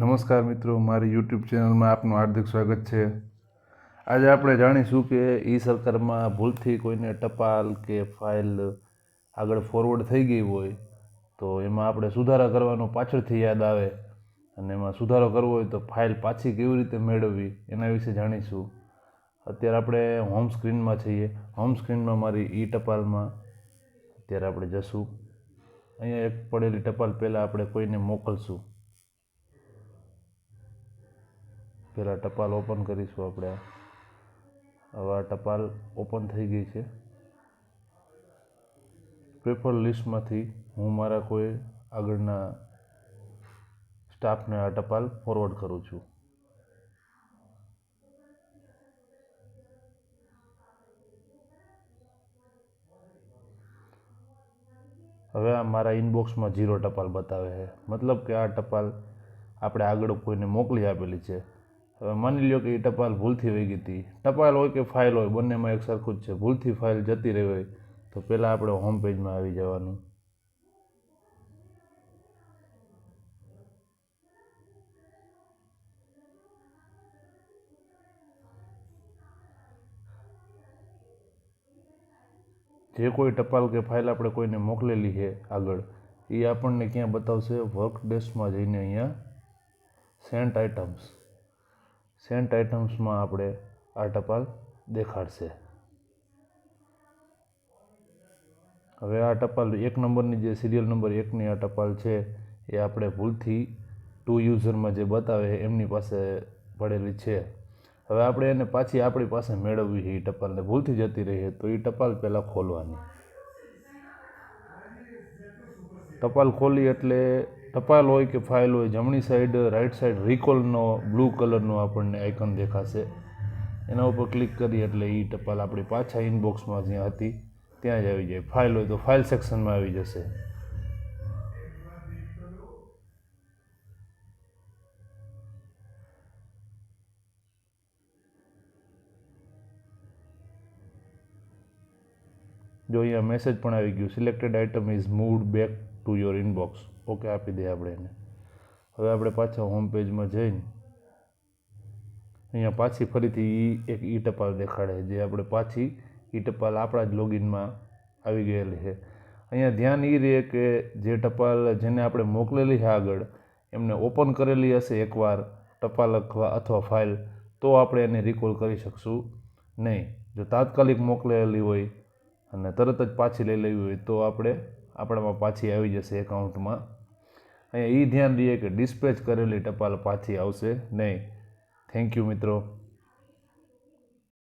નમસ્કાર મિત્રો, મારી યુટ્યુબ ચેનલમાં આપનું હાર્દિક સ્વાગત છે. આજે આપણે જાણીશું કે ઈ સરકારમાં ભૂલથી કોઈને ટપાલ કે ફાઇલ આગળ ફોરવર્ડ થઈ ગઈ હોય, તો એમાં આપણે સુધારા કરવાનો પાછળથી યાદ આવે અને એમાં સુધારો કરવો હોય તો ફાઇલ પાછી કેવી રીતે મેળવવી એના વિશે જાણીશું. અત્યારે આપણે હોમ સ્ક્રીનમાં છીએ. હોમ સ્ક્રીનમાં મારી ઈ ટપાલમાં અત્યારે આપણે જશું. અહીંયા એક પડેલી ટપાલ પહેલાં આપણે કોઈને મોકલશું. પહેલાં ટપાલ ઓપન કરીશું આપણે. હવે આ ટપાલ ઓપન થઈ ગઈ છે. પેપર લિસ્ટમાંથી હું મારા કોઈ આગળના સ્ટાફને આ ટપાલ ફોરવર્ડ કરું છું. હવે આ મારા ઇનબોક્સમાં ઝીરો ટપાલ બતાવે છે. મતલબ કે આ ટપાલ આપણે આગળ કોઈને મોકલી આપેલી છે. હવે માની લ્યો કે એ ટપાલ ભૂલથી વહી ગઈ હતી. ટપાલ હોય કે ફાઇલ હોય, બંનેમાં એક સરખું જ છે. ભૂલથી ફાઇલ જતી રહી હોય, તો પહેલાં આપણે હોમ પેજમાં આવી જવાનું. જે કોઈ ટપાલ કે ફાઇલ આપણે કોઈને મોકલેલી છે આગળ એ આપણને ક્યાં બતાવશે? વર્ક ડેસ્કમાં જઈને અહીંયા સેન્ટ આઇટમ્સ સેન્ટ આઇટમ્સમાં આપણે આ ટપાલ દેખાડશે. હવે આ ટપાલ એક નંબરની જે સિરિયલ નંબર એકની આ ટપાલ છે, એ આપણે ભૂલથી ટુ યુઝરમાં જે બતાવે એમની પાસે પડેલી છે. હવે આપણે એને પાછી આપણી પાસે મેળવવી એ ટપાલને. ભૂલથી જતી રહીએ તો એ ટપાલ પહેલાં ખોલવાની. ટપાલ ખોલી એટલે ટપાલ હોય કે ફાઇલ હોય, જમણી સાઈડ રાઈટ સાઈડ રિકોલનો બ્લુ કલરનો આપણને આઇકન દેખાશે. એના ઉપર ક્લિક કરીએ એટલે એ ટપાલ આપણી પાછા ઇનબોક્સમાં જ્યાં હતી, ત્યાં જ આવી જાય. ફાઇલ હોય તો ફાઇલ સેક્શનમાં આવી જશે. જો અહીંયા મેસેજ પણ આવી ગયું. Selected item is moved back to your inbox okay આપી દે આપણે એને. હવે આપણે પાછા હોમ પેજમાં જઈને અહીંયા પાછી ફરીથી એ એક ઈ ટપાલ દેખાડે જે આપણે પાછી ઈ ટપાલ આપણા જ લોગિનમાં આવી ગયેલી છે. અહીંયા ધ્યાન એ રહે કે જે ટપાલ જેને આપણે મોકલેલી છે આગળ, એમને ઓપન કરેલી હશે એકવાર ટપાલ અથવા અથવા ફાઇલ તો આપણે એને રિકોલ કરી શકશું નહીં. જો તાત્કાલિક મોકલેલી હોય અને તરત જ પાછી લઈ લેવી હોય તો આપણે આપણામાં પાછી આવી જશે એકાઉન્ટમાં. અહીંયા એ ધ્યાન દઈએ કે ડિસ્પેચ કરેલી ટપાલ પાછી આવશે નહીં. થેન્ક યુ મિત્રો.